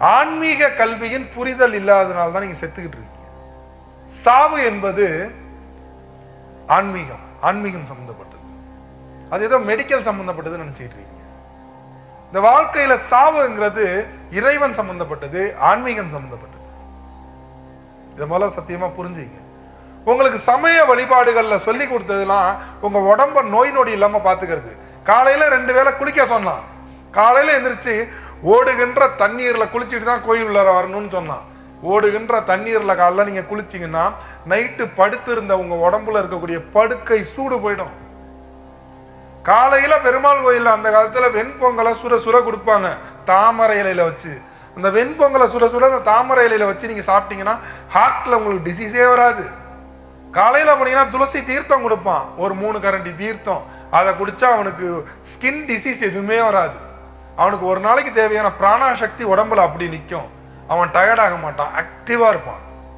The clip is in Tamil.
ஆன்மீக கல்வியின் புரிதல் இல்லாதனால தான் நீங்க செத்துக்கிட்டு இருக்கீங்க. சாவு என்பது ஆன்மீகம் ஆன்மீகம் சம்பந்தப்பட்டது. அது ஏதோ மெடிக்கல் சம்பந்தப்பட்டதுன்னு நினைச்சிட்டு இருக்கீங்க. இந்த வாழ்க்கையில சாவுங்கிறது இறைவன் சம்பந்தப்பட்டது ஆன்மீகம் சம்பந்தப்பட்டது. இதை போல சத்தியமா புரிஞ்சுங்க. உங்களுக்கு சமய வழிபாடுகள்ல சொல்லி கொடுத்ததுலாம் உங்க உடம்ப நோய் நொடி இல்லாம பாத்துக்கிறது. காலையில ரெண்டு வேளை குளிக்க சொன்னான். காலையில எந்திரிச்சு ஓடுகின்ற தண்ணீர்ல குளிச்சுட்டு தான் கோயில் உள்ளார வரணும்னு சொன்னான். ஓடுகின்ற தண்ணீர்ல காலைல நீங்க குளிச்சிங்கன்னா நைட்டு படுத்து இருந்த உங்க உடம்புல இருக்கக்கூடிய படுக்கை சூடு போயிடும். காலையில பெருமாள் கோயில்ல அந்த காலத்துல வெண்பொங்கலை சுர சுர கொடுப்பாங்க தாமரை இலையில வச்சு. அந்த வெண்பொங்கலை சுர சுர அந்த தாமரை இலையில வச்சு நீங்க சாப்பிட்டீங்கன்னா ஹார்ட்ல உங்களுக்கு டிசீஸே வராது. காலையில போனீங்கன்னா துளசி தீர்த்தம் கொடுப்பான் ஒரு மூணு கரண்டி தீர்த்தம். அதை குடிச்சா அவனுக்கு ஸ்கின் டிசீஸ் எதுவுமே வராது. அவனுக்கு ஒரு நாளைக்கு தேவையான பிராணாசக்தி உடம்புல அப்படி நிற்கும் அவன் டயர்ட் ஆக மாட்டான் ஆக்டிவாக இருப்பான்.